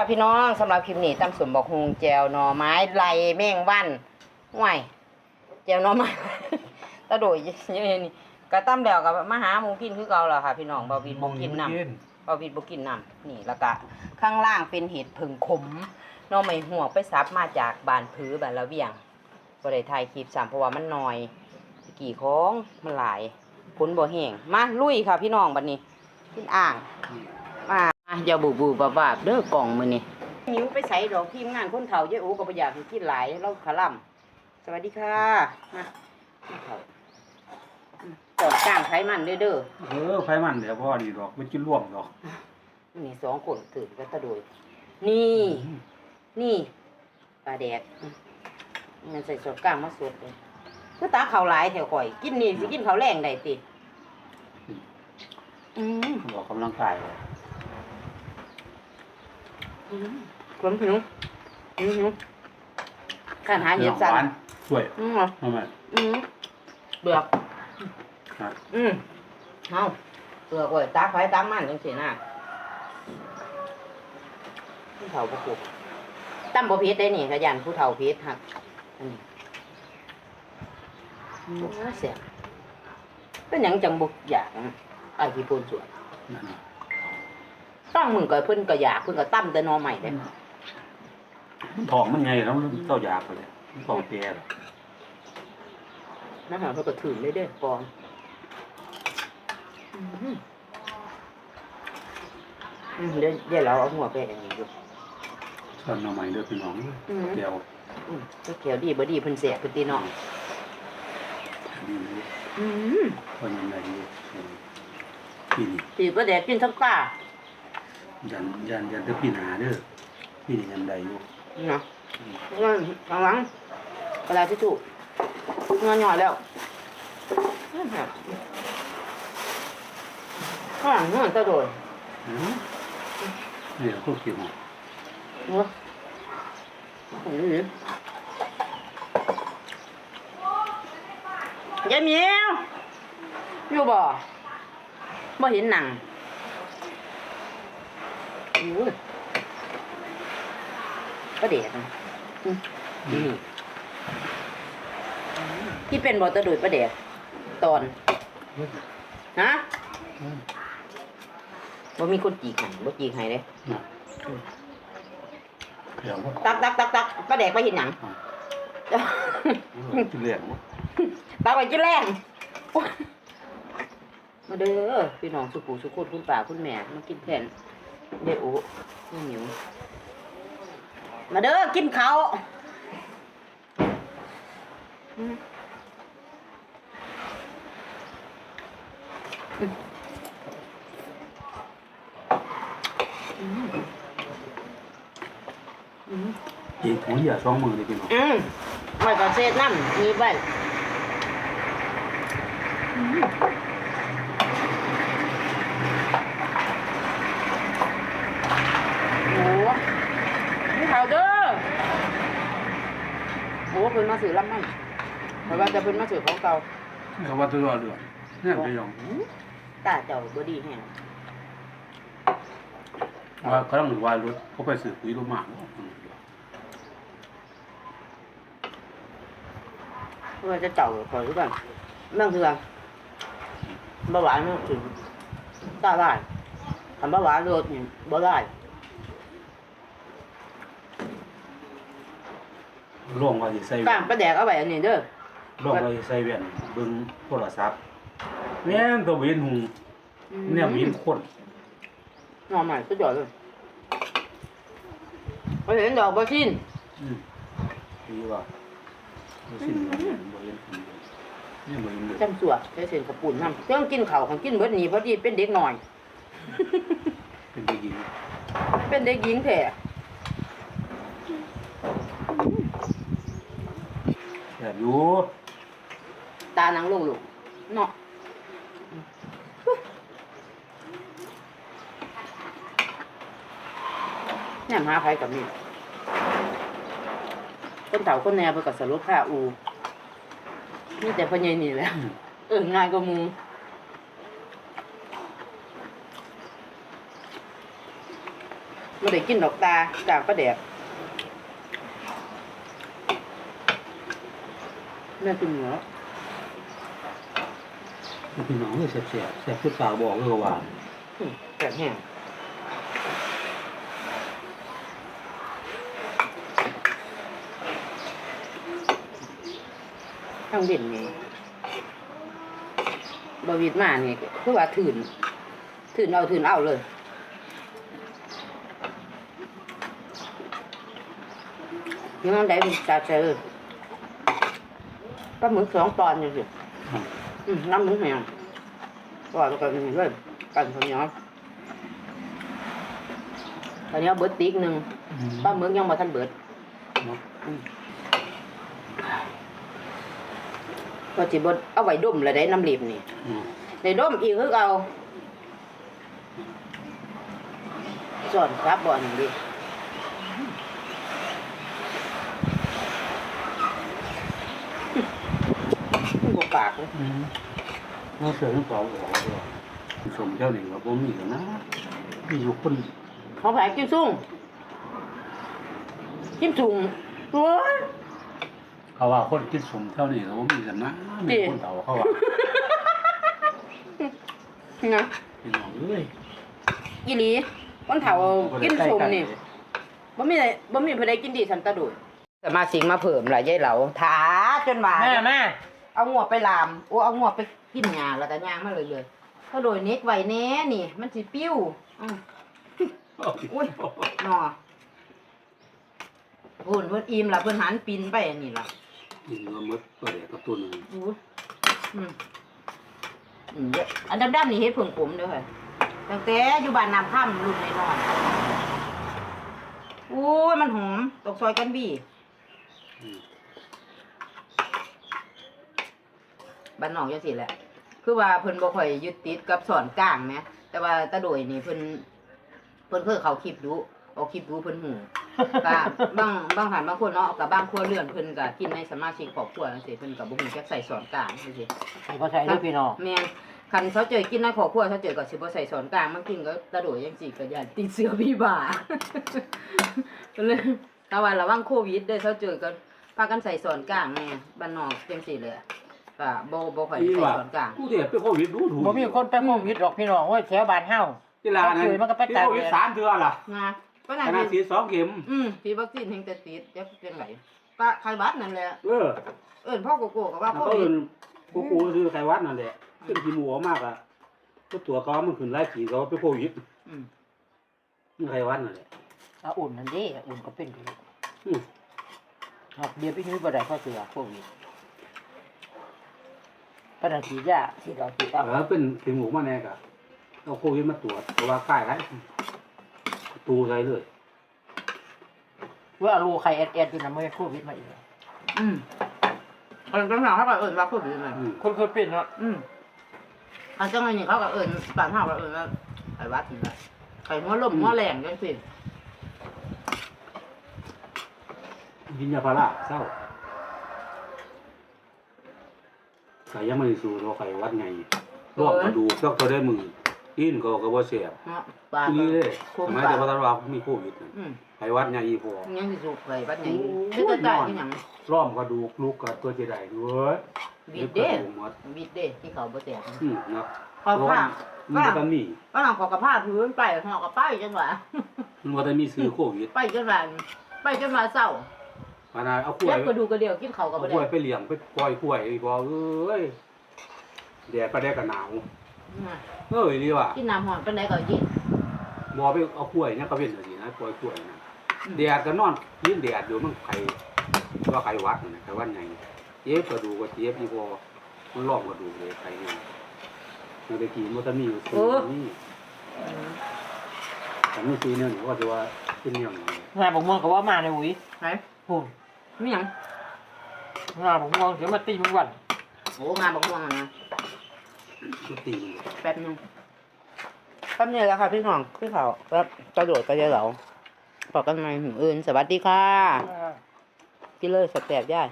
ค่ะพี่น้องสำหรับคลิปนี้ตำสมบอกฮงแจวหน่อไม้ไหลแมงวันห่วยแจวหน่อไม้ตะโดยเยอะนี่ก็ตำแล้วกับมาหาหมูกินคือเก่าแล้วค่ะ พี่น้องบ่วิดบ่กินน้ำบ่วิดบ่กินน้ำนี่แล้วก็ข้างล่างเป็นเห็ดผึ่งขมหน่อไม้หัวกไปซับมาจากบ้านผือบ้านละเวียงบ่ได้ถ่ายคลิปซ้ำเพราะว่ามันน้อยกี่ของมันหลายผลบ่แห้งมาลุยค่ะพี่น้องบัดนี้กินอ่างมา อย่าบูบูบาบาบเด้อกล่องมือนี่นิ้วไปใส่ดอกทีมงานคนเฒ่าเยอะโอ้ก็บ่อยากให้กินหลายเราขะล่ำสวัสดีค่ะมามาเฒ่าอืมจอดกลางไผมันเด้อเด้อเออไฟมันเดี๋ยวพ่อดีดอกไม่กินร่วงดอกนี่สองคนถือก็ตะโดยนี่ นี่ปลาแดกอืมมันใส่สดกลางมาสดเลยคือตาเขาวหลายแถวข่อย กินนี่สิกินเขาวแรงได้ติอืมดอกกำลังกายเลย อืมขมผิวอืมผิวการหาเห็ดหสันวานช่วยอืมเหรอทำไมอืมเบือกครับอืมเอาเบือกไว้ตากไฟตากมันจังสินะผู้เฒ่าบ่ปลูกตั้มบ่เพชรได้นี่ขยันผู้เฒ่าเพชรหักอันนี้อืมเสียเป็นหยังจังบ่อยากนะไอ้ที่พูนสวน นั่นน่ะต้องมึงก็เพิ่นก็อยากเพิ่นก็ตั้มแต่หนอใหม่ได้มันทองมันไงแล้วมันเต้ายากไปเลยมันทองเตี้ยเลยนะฮะเพิ่นก็ถือเลยเด้อปองอืมอืมเดี๋ยวเดี๋ยวเราเอาหัวไปอันนี้ดูส่วนหน่อไม้เด้อพี่น้องอืมเดี๋ยวอืมก็เขียวดีบ่ดีเพิ่นเสียเพิ่นตีน้องดีอืมคนยังไงดีเออพี่นี่ตีบ่แดกกินทั้งตา ยันยันยันเด้อพี่หนาเด้อพี่นี่ยันใดอยู่เนาะงั้นข้างหลังกระดาษทิชชู่งอหน่อยแล้วข้างหลังนั่นตะโดยอืมนี่เราก็คิวเนาะอืมยายเหมียวอยู่บ่บ่เห็นหนังอุ้ย ก็เด็กนะอืมนี่ที่เป็นบอตะดุยประเด็กตอนฮะบ่มีคนจีกไห้บ่จีกไห้เลยนะเดี๋ยวก็ตักตักตักตักประเด็กไปเห็นหยังเรียกว่าตักไปกินแรงมาเด้อพี่น้องสุขุสุขุนคุณป่าคุณแม่มากินแทน เด้อโอ้ไม่หิวมาเด้อกินเขาวอืมอืมอืมอีกของเหยื่อสองมือเลยพี่น้องอืมไว้ก็เศษน้ำมีไว้อืมโอ้นี่เขาเด้อโอ้เพิ่นมา สื่อลำมันเพราะว่าจะเพิ่นมาสื่อของเก่าเขาว่าตัวเดือดนี่พี่น้องอืมตาเจ้าบ่ดีแฮงว่าเขาต้องวายรถเขาไปสืบปุ๋ยรู้มากเนาะเพราะว่าจะเจ้าก่อนหรือเปล่าบางเทื่อบ่หวานมันถึงตาได้คันบ่หวานรสนี่บ่ได้ ร่วงว่าสิใส่กล้างปลาแดกเอาไว้อันนี้เด้อร่วงว่าสิใส่แว่นเบิ่งโทรศัพท์แม่นตัวเวียนหูเนี่ยมีคน หน่อใหม่สุดยอดเลยไปเห็นดอกบะชินอืมดีว่าบ่สิบ่เห็นบ่เห็นคนนี่บ่เห็นเลยจำสัวใช้เส้นกระปุ่นน้ำเครื่องกินข้าวของกินเบิดนี้พอดีเป็นเด็กหน่อย เป็นผู้หญิงเป็นเด็กหญิงแท้ แบบ อยู่ตาหนังลูกลูกเนาะเนี่ยมาใครกับนี่คนเฒ่าคนแนวเพื่อกับสรุปค่าอูนี่แต่พ่อใหญ่นี่แหละอืมเออง่ายกว่าหมูมก็ได้กินดอกตาจากประแดก แม่กินเหรอพี่น้องเลยแซ่บๆแซ่บคือปากบอกเลยว่าอืมแซ่บแห้งทั้งเด่นนี่บวิดมานี่คือว่าถืนถืนเอาถืนเอาเลยยังไงเป็นจ่าเจอ ปลาหมึกสองตอนอยู่สิอืมน้ำหมึกแห้งก็แล้วก็นี่เลยกันข้าวเหนียวข้าวเหนียวเบิดติ๊กหนึ่งปลาหมึกยังมาทันเบิดเนาะก็จิบดเอาไว้ดมเลยได้น้ำรีบนี่อืมในดมอีกคือเอาส่วนครับบ่อนดิบ ปากเลยอืมเราเสือทั้งสองบอกว่าสมเจ้าหนึ่งว่าบ่มีแล้วนะมีอยู่คนเขาขายจิ้มซุ่งจิ้มซุ่งโอ้ย เขาว่าคนกินสมเท่านี้แล้วบ่มีกันนะมีคนเต่าเขาว่านะพี่น้องเอ้ยอีหลีคนเฒ่ากินซุ่มนี่บ่มีอะไรบ่มีผู้ใดกินดีสันตะดุยสมาสิงมาเพิ่มล่ะยายเหลาถาจนว่า แม่แม่ เอางวไปลาม โอ้เอางวไปกินหญ้าแล้วก็ย่างมาเลยเลยถ้าโดยเน็กไว้แน่นี่ มันสิปิ้วอืออุ้ยหนอโพุ่นเพิ่นอิ่มล่ะเพิ่นหันปินไปอันนี้ล่ะกินมาหมดก็ได้กับตัวหนึงอู้อืมอืมเด้ออันดำๆนี่เฮ็ดเพิ่งผมเด้อค่ะตั้งแต่อยู่บ้านน้ำค่ำรุ่นน้อยๆอุ้ยมันหอมตกซอยกันบี้อืม บ้านนอกจังซี่แหละ คือว่าเพิ่นบ่ค่อยยึดติดกับสอนกลางแหมแต่ว่าตาโดยนี่เพิ่นเพิ่นเคยเขาคลิปดูเอาคลิปดูเพิ่นหูก็บางบางท่านบางคนเนาะกับบางครัวเรือนเพิ่นก็กินในสมาชิกครอบครัวจังซี่เพิ่นก็บ่ฮู้จักใส่สอนกลางจังซี่ให้เขาใช้ด้วยพี่น้องแม่นคันเขาเจอกินในครอบครัวเขาเจอก็สิบ่ใส่สอนกลางบางทีก็ตาโดยจังซี่ก็ย่านติดเชื้อพี่บ้าก็เลยแต่ว่าระวังโควิดเด้อเขาเจอก็พากันใส่สอนกลางแน่บ้านนอกจังซี่เลย ก็บ่บ่ค่อยอีใส่ว่าสอนกลางผู้เดียวไปโควิดรู้ถูกบ่มีคนไปโควิดหรอกพี่น้องเว้ยแถวบ้านเฮากีฬานั้นเคยมันก็ไปไปตากโควิดแดดสามเดือนล่ะนะก็ขนั่นนาดคือฉีดสองเข็ม อืมฉีดวัคซีนแห่งแต่ติดจะเป็นไรก็ไข้หวัดนั่นแหละ เออ เอิ้นพ่อโกโก้ก็ว่าแล้วโคก็วิเอิดนกูกูซื้อไขหวัดนั่นแหละขึ้นขี้หมูออกมากอะก็ตัวเขามันขึ้นไล่ขี่เขาไปโควิดอืมนี่ไขหวัดนั่นแหละเอาอุ่นนั่นเด้อุ่นก็เป็นอยู่อืมหอกเดียวพี่นุ้ยบ่ได้เพราะเสือโควิด ปนันสียาที่เราติดเอาเออเป็นขี้หมูมาแน่กะเอาโควิดมาตรวจเพราะว่าใกล้ไรตูใส่เลยว่ารูใครแอดแอดอยู่นะไม่ให้โควิดมาอีกอืมเอิ้นจังหวะเขาก็เอิ้นว่าโควิดนั่นอืมคนเคยเป็นเนาะอืมอันจังหวะนี้เขาก็เอิ้นบ้านเฮาก็เอิ้นว่าไข้หวัดนี่แหละไข้หัวลมหัวแรงจังซี่กินยาพาราเศร้า ไข่ยังไม่ได้สูเราไข่หวัดไงรอบกระดูกต้องตัวได้มืออินก็ก็บ่เสียบเนาะปลานี่ก็เลยคุสมมัยปลาแต่ว่าตอนว่ามีโควิดน่ะอืมไขหวัดใหญ่อีพอยังสิสุกไข้หวัดใหญ่โอ้ยคือตะกายคือหยังร่อมกระดูกลูกกับตัวเจไดเว้ยวิดเด้กระดูกหมดวิดเด้ที่เขาบ่แตกอืมนะเขาเพราะผ้าว่ามันบ่ทันมีก็หลังขอกระผ้าพื้นไปหอกระป้ายจังหวะมันบ่ทันมีซื้อโควิดไปจนวันไปจนวันเศร้า ปานนั้นเอากล้วยเล็บกระดูกกระเดียวกินเขาวกับเอาบ่กล้วยได้ไปเลี้ยงไปปล่อยกล้วยอีพอเอ้ยแดดก็ได้ก็หนาวเอ้ยดีว่ะกินน้ำหอนเป็นไดก็กินบ่ไปเอากล้วยเนี่ยก็เป็นจังซี่นะปล่อยกล้วยนะอืมแดดก็นอนยินแดดอยู่มันไข่ว่าไข่หวัดนั่นน่ะไข่หวัดใหญ่เจ็บกระดูกก็เจ็บอีพอมันร่อมกระดูกเลยไข่เนี่ยมันได้กินมันจะมีอยู่ซื้อนี่แต่ไม่ซีเนี่ยหนูว่าจะว่าเป็นอย่างไรงานผมมองก็ว่ามาในหุยไหนโอ้ ยมีหยังงานผมมองเดี๋ยวมาตีมันวันโอ้งานบักม่วงอะนะก็ตีมันแป๊บหนึงแป๊บนึงแล้วค่ะพี่น้องพี่เขาแป๊บกระโดดไปเลยเหรอบอกกันใหม่หืมอื่นสวัสดีค่ะ กินเลยสแตบย่าย